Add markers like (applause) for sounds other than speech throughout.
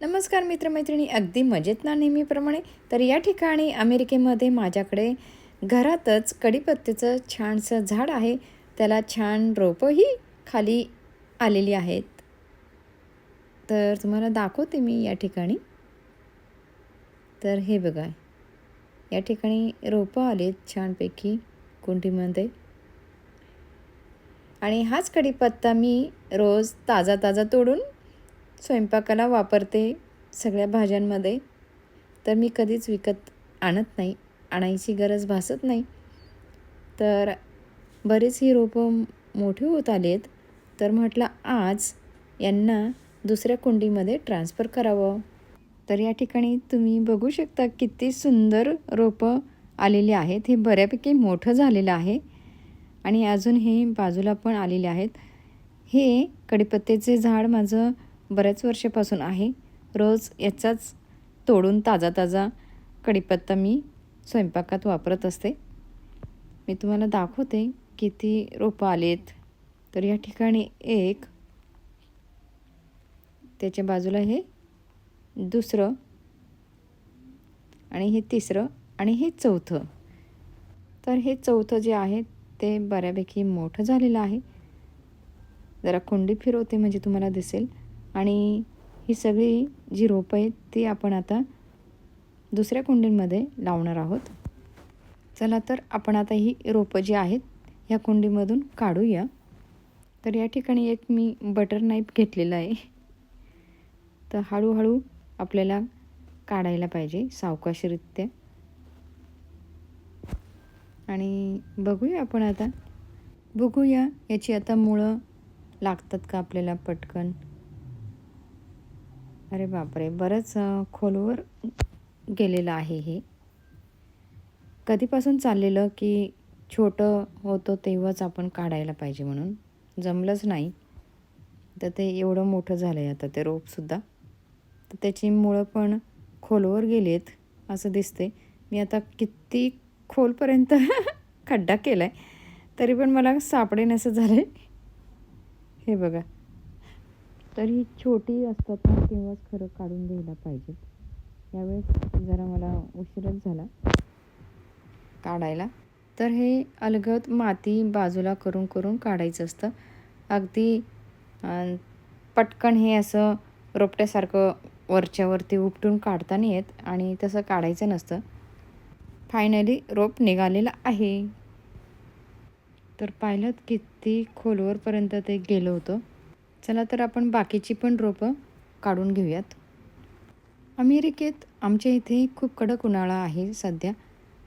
नमस्कार मित्रमैत्रिणी अगदी मजेत ना नेहमीप्रमाणे? तर या ठिकाणी अमेरिकेमध्ये माझ्याकडे घरातच कढीपत्त्याचं छानसं झाड आहे. त्याला छान रोपंही खाली आलेली आहेत. तर तुम्हाला दाखवते मी या ठिकाणी. तर हे बघा या ठिकाणी रोपं आलेत छानपैकी कुंडीमध्ये. आणि हाच कढीपत्ता मी रोज ताजा ताजा तोडून स्वयंपाकाला वापरते सगळ्या भाज्यांमध्ये. तर मी कधीच विकत आणत नाही. आणायची गरज भासत नाही. तर बरेच ही रोपं मोठी होत आली आहेत तर म्हटलं आज यांना दुसऱ्या कुंडीमध्ये ट्रान्सफर करावं. तर या ठिकाणी तुम्ही बघू शकता किती सुंदर रोपं आलेली आहेत. हे बऱ्यापैकी मोठं झालेलं आहे. आणि अजून हे बाजूला पण आलेले आहेत. हे कडीपत्त्याचे झाड माझं बऱ्याच वर्षापासून आहे. रोज याचाच तोडून ताजा ताजा कढीपत्ता मी स्वयंपाकात वापरत असते. मी तुम्हाला दाखवते किती रोपं आलेत. तर या ठिकाणी एक त्याच्या बाजूला हे दुसरं आणि हे तिसरं आणि हे चौथं. तर हे चौथं जे आहे ते बऱ्यापैकी मोठं झालेलं आहे. जरा कुंडी फिरवते म्हणजे तुम्हाला दिसेल. आणि ही सगळी जी रोपं आहेत ती आपण आता दुसऱ्या कुंडींमध्ये लावणार आहोत. चला तर आपण आता ही रोपं जी आहेत ह्या कुंडीमधून काढूया. तर या ठिकाणी एक मी बटर नाईफ घेतलेला आहे. तर हळूहळू आपल्याला काढायला पाहिजे सावकाशरित्या. आणि बघूया आपण आता. बघूया याची आता मुळं लागतात का आपल्याला पटकन. अरे बापरे बरंच खोलवर गेलेलं आहे हे. कधीपासून चाललेलं की छोटं होतं तेव्हाच आपण काढायला पाहिजे म्हणून? जमलंच नाही. तर ते एवढं मोठं झालं आहे आता ते रोपसुद्धा तर त्याची मुळं पण खोलवर गेलेत असं दिसते मी आता किती खोलपर्यंत (laughs) खड्डा केला आहे तरी पण मला सापडेनसं झालं आहे हे बघा. तरी छोटी असतात ना तेव्हाच खरं काढून घ्यायला पाहिजे. यावेळेस जरा मला उशीरच झाला काढायला. तर हे अलगद माती बाजूला करून करून काढायचं असतं. अगदी पटकन हे असं रोपट्यासारखं वरच्यावरती उपटून काढता नाही येत आणि तसं काढायचं नसतं. फायनली रोप निघालेलं आहे. तर पाहिलं किती खोलवरपर्यंत ते गेलं होतं. चला तर आपण बाकीची पण रोपं काढून घेऊयात. अमेरिकेत आमच्या इथे खूप कडक उन्हाळा आहे सध्या.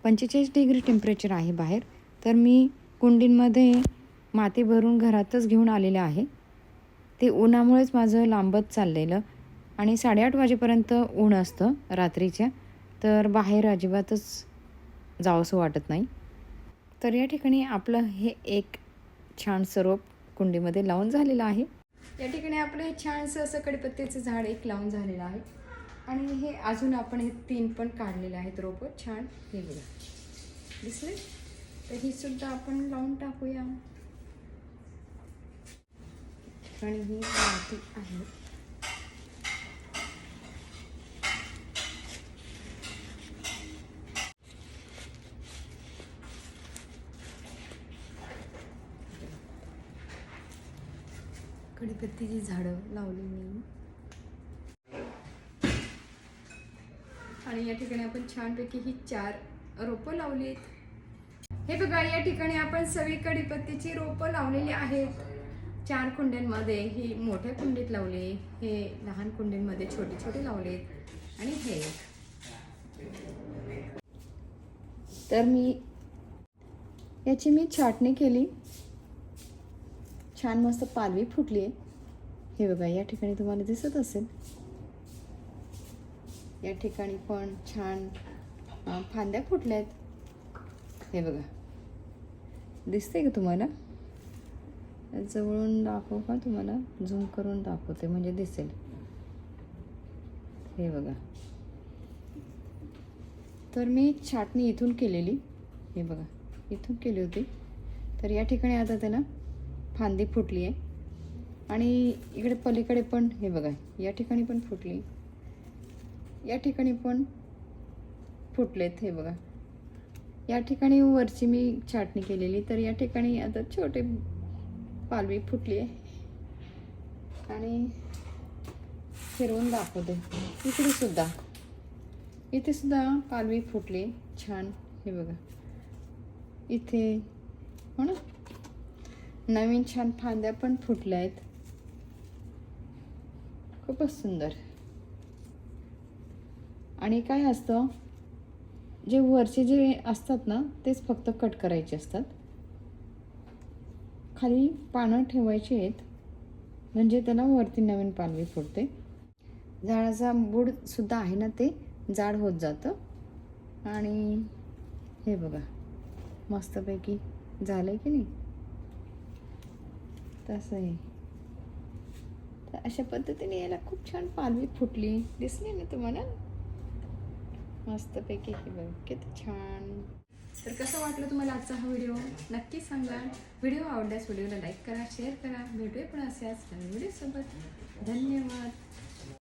पंचेचाळीस डिग्री टेम्परेचर आहे बाहेर. तर मी कुंडींमध्ये माती भरून घरातच घेऊन आलेलं आहे. ते उन्हामुळेच माझं लांबत चाललेलं आणि साडेआठ वाजेपर्यंत ऊन असतं रात्रीच्या. तर बाहेर अजिबातच जावंसं वाटत नाही. तर या ठिकाणी आपलं हे एक छान स्वरूप कुंडीमध्ये लावून झालेलं आहे. या ठिकाणी आपलं हे छानसं असं कडीपत्त्याचं झाड एक लावून झालेलं आहे. आणि हे अजून आपण हे तीन पण काढलेले आहेत रोपं. छान हे बघा. दिसले तर ही सुद्धा आपण लावून टाकूया. आणि ही माती आहे. कडीपत्तीची झाडं लावली मी. आणि या ठिकाणी आपण छानपैकी ही चार रोपं लावली आहेत. हे बघा या ठिकाणी आपण सगळी कडीपत्तीची रोपं लावलेली आहेत. चार कुंड्यांमध्ये ही मोठ्या कुंडीत लावले हे लहान कुंडींमध्ये छोटे छोटे लावलेत आणि हे. तर मी याची मी छाटणी केली. छान मस्त पालवी फुटली आहे हे बघा या ठिकाणी तुम्हाला दिसत असेल. या ठिकाणी पण छान फांद्या फुटल्या आहेत हे बघा. दिसते का तुम्हाला? जवळून दाखवू का तुम्हाला? झूम करून दाखवते म्हणजे दिसेल. हे बघा. तर मी छाटणी इथून केलेली. हे बघा इथून केली होती. तर या ठिकाणी आता त्याला फांदी फुटली आहे आणि इकडे पलीकडे पण हे बघा या ठिकाणी पण फुटली. या ठिकाणी पण फुटलेत हे बघा. या ठिकाणी वरची मी छाटणी केलेली तर या ठिकाणी आता छोटे पालवी फुटली आहे आणि फिरवून दाखवते. इकडे सुद्धा. इथे सुद्धा पालवी फुटली छान. हे बघा. इथे हो ना? नवीन छान फांद्या पण फुटल्या आहेत. खूपच सुंदर. आणि काय असतं जे वरचे जे असतात ना तेच फक्त कट करायचे असतात. खाली पानं ठेवायची आहेत म्हणजे त्याला वरती नवीन पालवी फुटते. झाडाचा बुडसुद्धा आहे ना ते जाड होत जातं. आणि हे बघा मस्तपैकी झालं आहे की नाही? तसं आहे तर अशा पद्धतीने याला खूप छान पालवी फुटली. दिसली ना तुम्हाला? मस्तपैकी हे बघ किती छान. तर कसं वाटलं तुम्हाला आजचा हा व्हिडिओ? नक्की सांगा. व्हिडिओ आवडल्यास व्हिडिओला लाईक करा शेअर करा. भेटूया पण असे आज नवीन व्हिडिओसोबत. धन्यवाद.